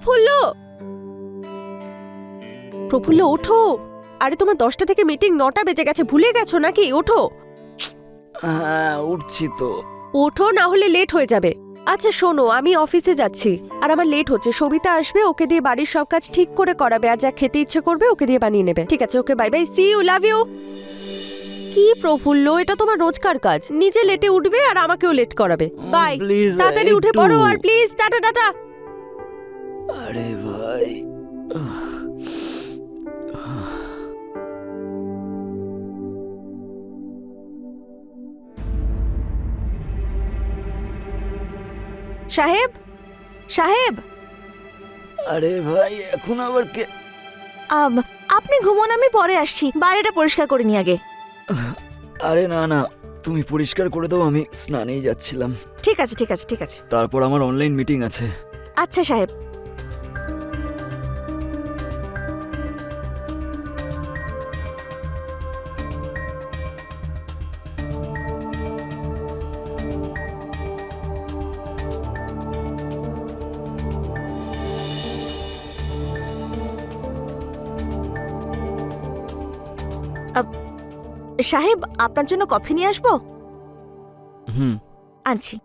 প্রফুল্ল! প্রফুল্ল ওঠো! আরে তোমার দশটা থেকে মিটিং নটা বেজে গেছে ভুলে গেছো নাকি? ওঠো! হ্যাঁ উঠছি তো। ওঠো না হলে লেট হয়ে যাবে। আচ্ছা শোনো আমি অফিসে যাচ্ছি। আর আমার লেট হচ্ছে। সবিতা আসবে ওকে দিয়ে বাড়ির সব কাজ ঠিক করে করাবে। আর যা খেতে ইচ্ছে করবে ওকে দিয়ে বানিয়ে নেবে। ঠিক আছে okay bye bye see you love you কি প্রফুল্ল এটা তোমার রোজকার কাজ। নিজে লেটে উঠবে আর আমাকেও লেট করাবে। বাই তাড়াতাড়ি উঠে পড়ো আর প্লিজ টাটা টাটা! আরে ভাই। সাহেব? সাহেব? আরে ভাই এখন আবার কে? আম, আপনি ঘুমোন আমি পরে আসছি। বাইরেটা পরিষ্কার করে নি আগে। আরে না না তুমি পরিষ্কার করে দাও আমি স্নানেই যাচ্ছিলাম। ঠিক আছে ঠিক আছে ঠিক আছে। তারপর আমার অনলাইন মিটিং আছে। আচ্ছা সাহেব। সাহেব আপনার জন্য কফি নিয়ে আসব? হুম। আনছি।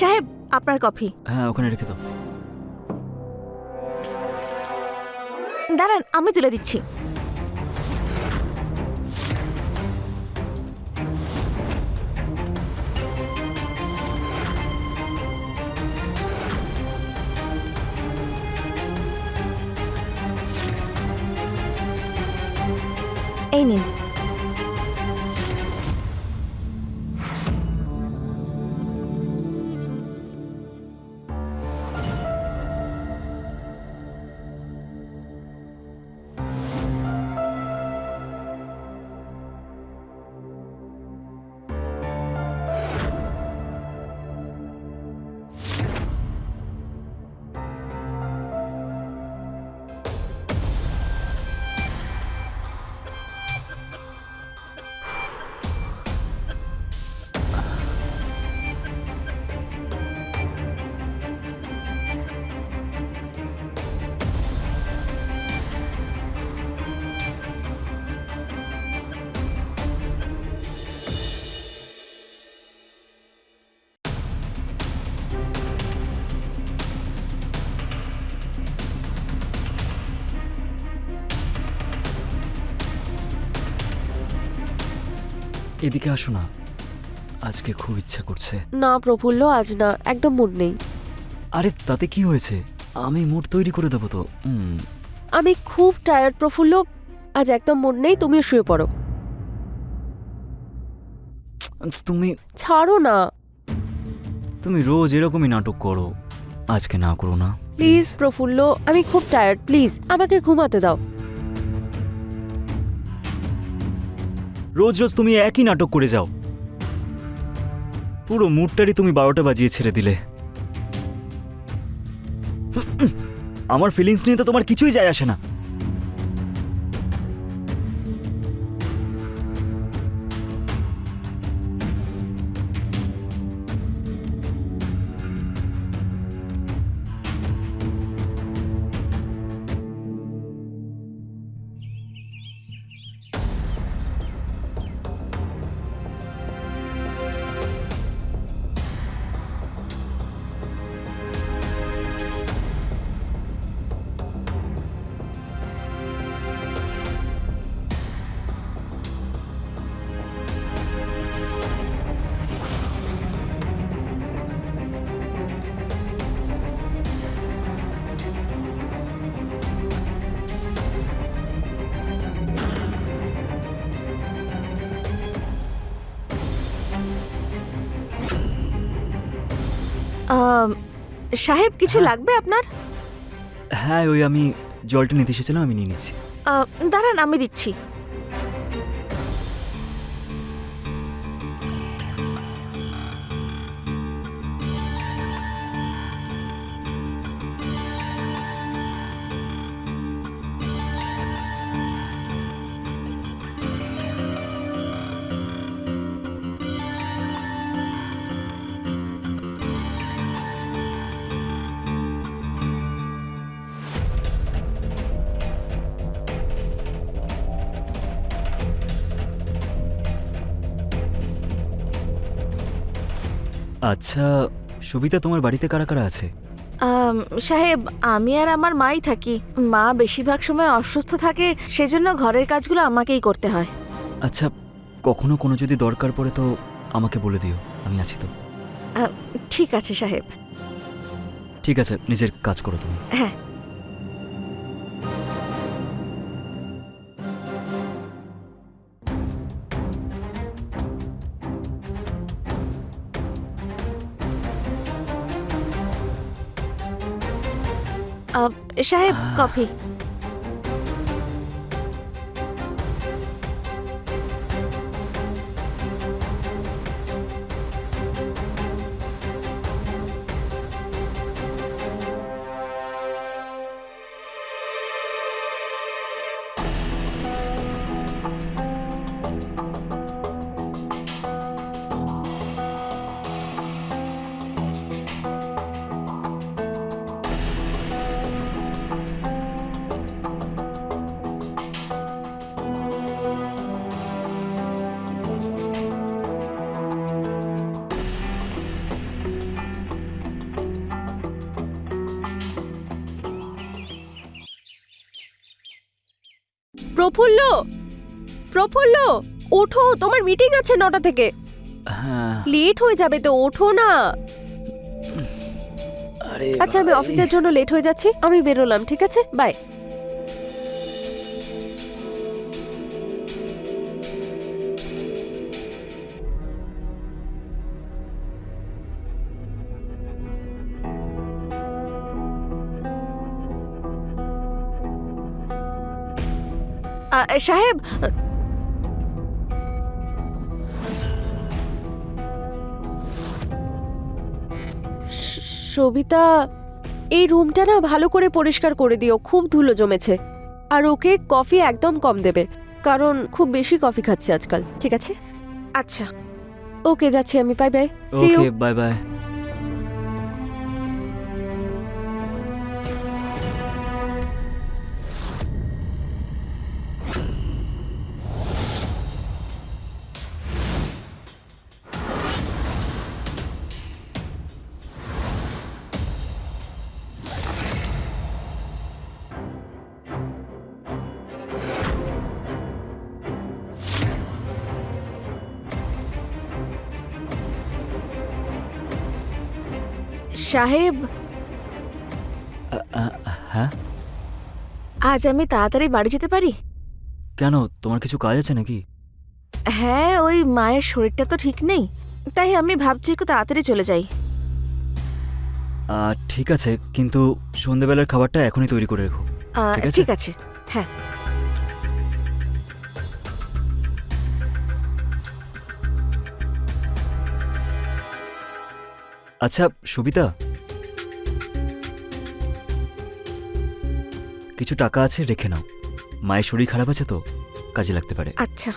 সাহেব আপনার কফি। হ্যাঁ ওখানে রেখে দাও। দাঁড়ান আমি তুলে দিচ্ছি। এই নিন এদিকে আসো না। আজকে খুব ইচ্ছা করছে। না প্রফুল্ল আজ না একদম মুড নেই। আরে তাতে কি হয়েছে? আমি মুড তৈরি করে দেবো তো। আমি খুব টায়ার্ড প্রফুল্ল। আজ একদম মুড নেই তুমিও শুয়ে পড়ো। তুমি ছাড়ো না। তুমি রোজ এরকমই নাটক করো। আজকে না করো না। প্লিজ প্রফুল্ল আমি খুব টায়ার্ড প্লিজ আমাকে ঘুমাতে দাও। রোজ রোজ তুমি একই নাটক করে যাও। পুরো মুডটারই তুমি বারোটা বাজিয়ে ছেড়ে দিলে। আমার ফিলিংস নিয়ে তো তোমার কিছুই যায় আসে না। সাহেব কিছু হ্যাঁ। লাগবে আপনার? হ্যাঁ ওই আমি জলটা নিতে এসেছিলাম আমি নিয়ে নিচ্ছি। দাঁড়ান আমি দিচ্ছি। আচ্ছা সবিতা তোমার বাড়িতে কারা কারা আছে? আম, সাহেব আমি আর আমার মাই থাকি। মা বেশিরভাগ সময় অসুস্থ থাকে সেজন্য ঘরের কাজগুলো আমাকেই করতে হয়। আচ্ছা কখনো কোনো যদি দরকার পড়ে তো আমাকে বলে দিও আমি আছি তো। আ, ঠিক আছে সাহেব। ঠিক আছে নিজের কাজ করো তুমি। হ্যাঁ। আ, সাহেব প্রফুল্ল? প্রফুল্ল ওঠো তোমার মিটিং আছে নটা থেকে। হ্যাঁ। লেট হয়ে যাবে তো ওঠো না। আচ্ছা আমি অফিসের জন্য লেট হয়ে যাচ্ছি আমি বেরোলাম ঠিক আছে? বাই সাহেব সবিতা এই রুমটা না ভালো করে পরিষ্কার করে দিও খুব ধুলো জমেছে। আর ওকে কফি একদম কম দেবে কারণ খুব বেশি কফি খাচ্ছে আজকাল ঠিক আছে? আচ্ছা। ওকে যাচ্ছি আমি bye bye. See you okay bye bye সাহেব। হ্যাঁ? আজ আমি তাড়াতাড়ি বাড়ি যেতে পারি? কেন? তোমার কিছু কাজ আছে নাকি? হ্যাঁ ওই মায়ের শরীরটা তো ঠিক নেই তাই আমি ভাবছি একটু তাড়াতাড়ি চলে যাই। ঠিক আছে কিন্তু সন্ধেবেলার খাবারটা এখনই তৈরি করে রেখো। আ, ঠিক আছে? ঠিক আছে হ্যাঁ। আচ্ছা সবিতা। কিছু টাকা আছে, রেখে নাও। মায়ের শরীর খারাপ আছে তো? কাজে লাগতে পারে। আচ্ছা।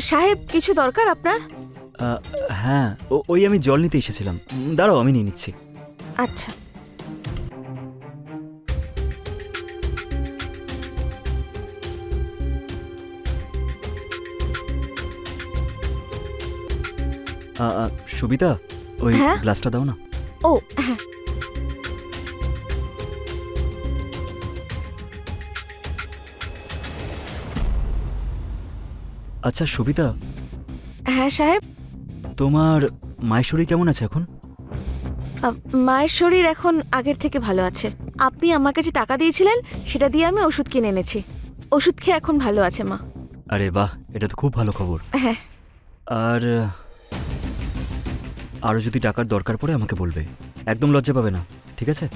সাহেব কিছু দরকার আপনার? হ্যাঁ ওই আমি জল নিতে এসেছিলাম। দাঁড়াও আমি নিয়ে নিচ্ছি। আচ্ছা। আহ, ওই হ্যাঁ? গ্লাসটা দাও না। ও হ্যাঁ। আচ্ছা সবিতা হ্যাঁ সাহেব। তোমার মায়ের শরীর কেমন আছে এখন? মায়ের শরীর এখন আগের থেকে ভালো আছে। আপনি আমাকে যে টাকা দিয়েছিলেন সেটা দিয়ে আমি ওষুধ কিনে এনেছি। ওষুধ খেয়ে এখন ভালো আছে মা। আরে বাহ এটা তো খুব ভালো খবর। হ্যাঁ। আর আরও যদি টাকার দরকার পড়ে আমাকে বলবে। একদম লজ্জা পাবে না ঠিক আছে?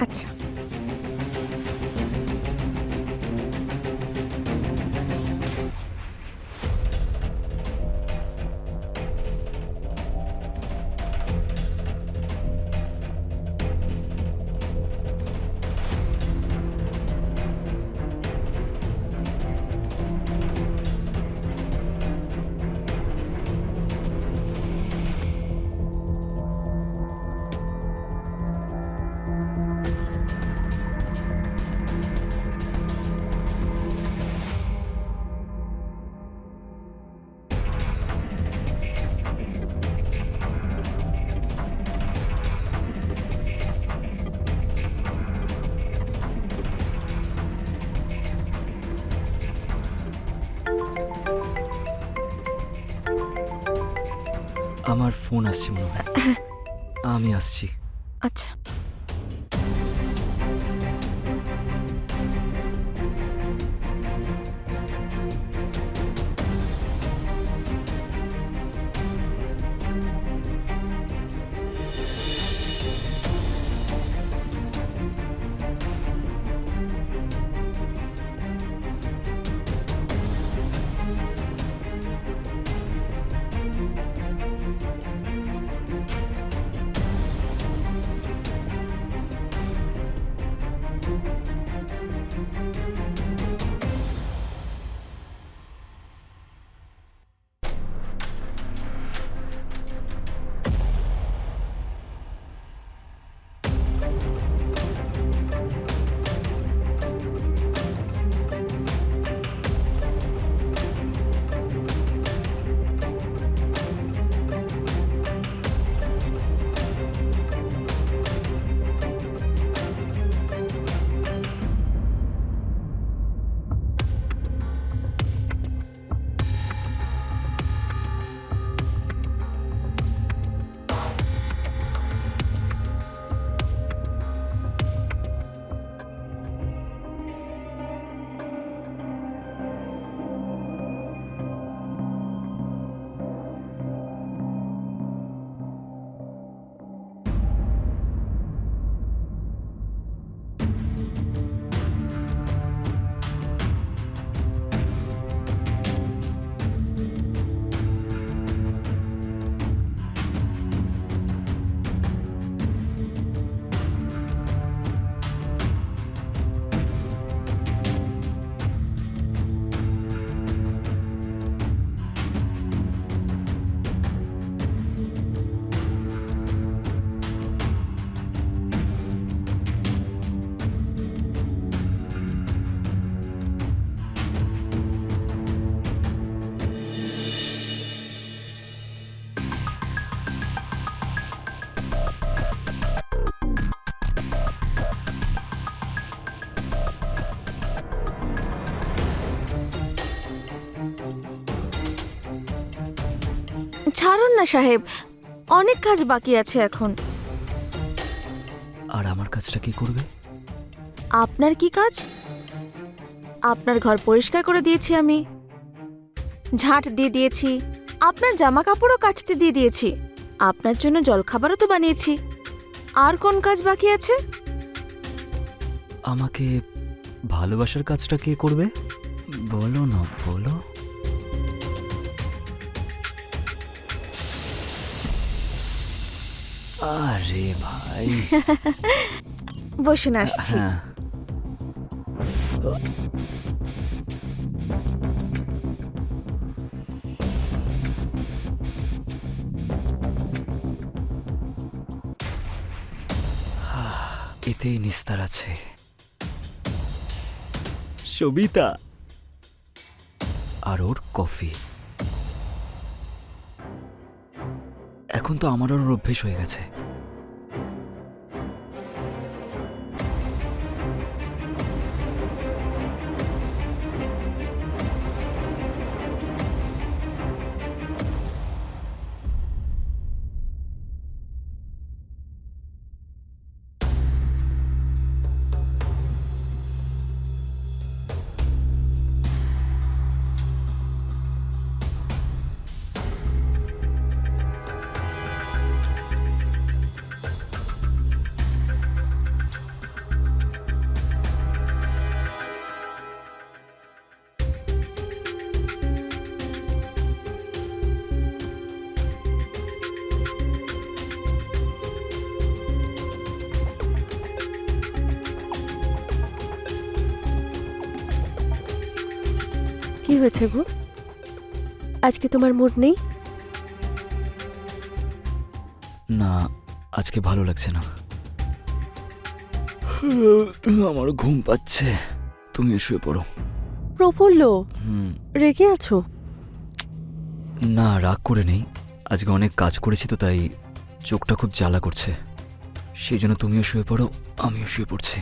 আচ্ছা। ফোন আসছে মনে হয় আমি আসছি আচ্ছা ছাড়ুন না সাহেব? অনেক কাজ বাকি আছে এখন। আর আমার কাজটা কি করবে? আপনার কি কাজ? আপনার ঘর পরিষ্কার করে দিয়েছি আমি। ঝাঁট দিয়ে দিয়েছি। আপনার জামা কাপড়ও কাচতে দিয়ে দিয়েছি। আপনার জন্য জলখাবারও তো বানিয়েছি। আর কোন কাজ বাকি আছে? আমাকে ভালোবাসার কাজটা কে করবে? বলো না বলো। আরে ভাই। বসুন আসছি। হ্যাঁ। এতেই নিস্তার আছে। সবিতা। আর ওর কফি। এখন তো আমারও অভ্যেস হয়ে গেছে। কি হয়েছে গো? আজকে তোমার মুড নেই? না আজকে ভালো লাগছে না। আমার ঘুম পাচ্ছে। তুমিও শুয়ে পড়ো। প্রফুল্ল রেগে আছো? না রাগ করে নেই। আজকে অনেক কাজ করেছি তো তাই চোখটা খুব জ্বালা করছে। সেই জন্য তুমিও শুয়ে পড়ো আমিও শুয়ে পড়ছি।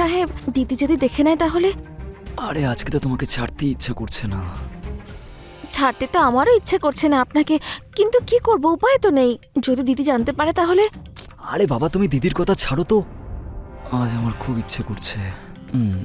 সাহেব দিদি যদি দেখে নেয় তাহলে? আরে আজকে তো তোমাকে ছাড়তেই ইচ্ছে করছে না। ছাড়তে তো আমারও ইচ্ছে করছে না আপনাকে কিন্তু কি করব উপায় তো নেই। যদি দিদি জানতে পারে তাহলে? আরে বাবা তুমি দিদির কথা ছাড়ো তো। আজ আমার খুব ইচ্ছে করছে। হুম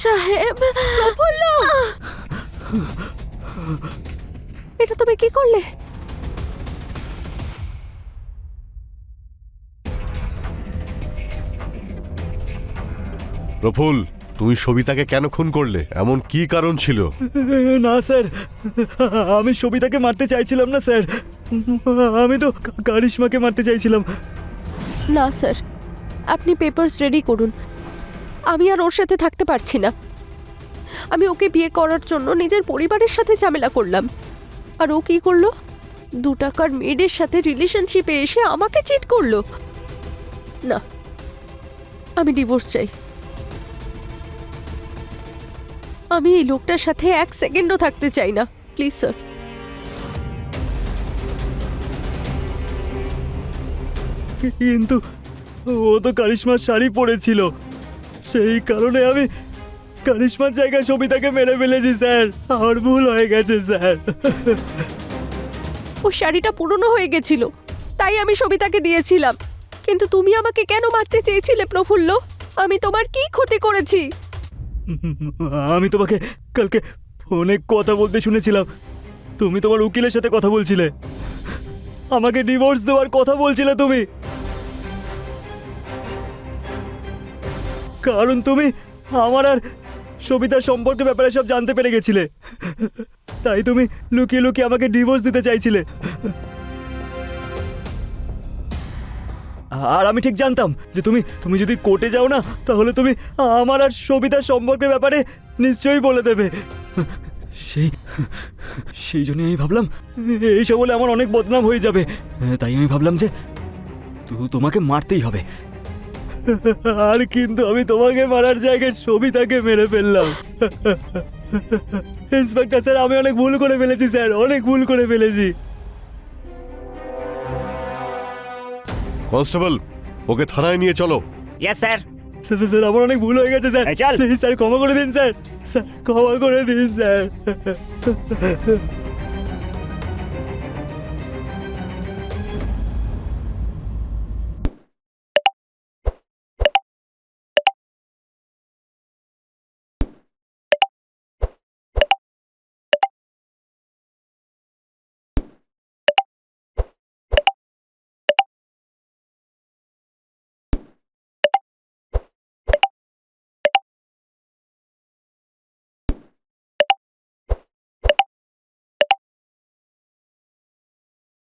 সাহেব? প্রফুল্ল! এটা তুমি কি করলে? প্রফুল তুমি সবিতাকে কেন খুন করলে? এমন কি কারণ ছিল? না স্যার। আমি সবিতাকে মারতে চাইছিলাম না স্যার। আমি তো কারিশমাকে মারতে চাইছিলাম। না স্যার। আপনি পেপারস রেডি করুন। আমি আর ওর সাথে থাকতে পারছি না। আমি ওকে বিয়ে করার জন্য নিজের পরিবারের সাথে ঝামেলা করলাম। আর ও কি করল? দু টাকার মেয়েদের সাথে রিলেশনশিপে এসে আমাকে চিট করল। না, আমি ডিভোর্স চাই। আমি এই লোকটার সাথে এক সেকেন্ডও থাকতে চাই না। প্লিজ স্যার কিন্তু ও তো কারিশমার শাড়ি পরেছিল। সেই কারণে আমি কারিশমার জায়গায় সবিতাকে মেরে ফেলেছি স্যার। আমার ভুল হয়ে গেছে স্যার। ও শাড়িটা পুরনো হয়ে গেছিল তাই আমি সবিতাকে দিয়েছিলাম। কিন্তু তুমি আমাকে কেন মারতে চেয়েছিলে প্রফুল্ল? আমি তোমার কি ক্ষতি করেছি? আমি তোমাকে কালকে ফোনে কথা বলতে শুনেছিলাম। তুমি তোমার উকিলের সাথে কথা বলছিলে। আমাকে ডিভোর্স দেওয়ার কথা বলছিলে তুমি। কারণ তুমি আমার আর সবিতার সম্পর্কে ব্যাপারে সব জানতে পেরে গেছিলে। তাই তুমি লুকিয়ে লুকিয়ে আমাকে ডিভোর্স দিতে চাইছিলে। আর আমি ঠিক জানতাম যে তুমি তুমি যদি কোর্টে যাও না, তাহলে তুমি আমার আর সবিতার সম্পর্কের ব্যাপারে নিশ্চয়ই বলে দেবে। সেই সেই জন্য আমি ভাবলাম, এইসব বলে আমার অনেক বদনাম হয়ে যাবে। তাই আমি ভাবলাম যে তোমাকে মারতেই হবে। আর কিন্তু আমি তোমাকে মারার জায়গায় সবিতাকে মেরে ফেললাম। ইন্সপেক্টর স্যার আমি অনেক ভুল করে ফেলেছি স্যার অনেক ভুল করে ফেলেছি। কনস্টেবল ওকে থানায় নিয়ে চলো। ইয়েস স্যার স্যার স্যার আমার অনেক ভুল হয়ে গেছে স্যার স্যার ক্ষমা করে দিন স্যার স্যার ক্ষমা করে দিন স্যার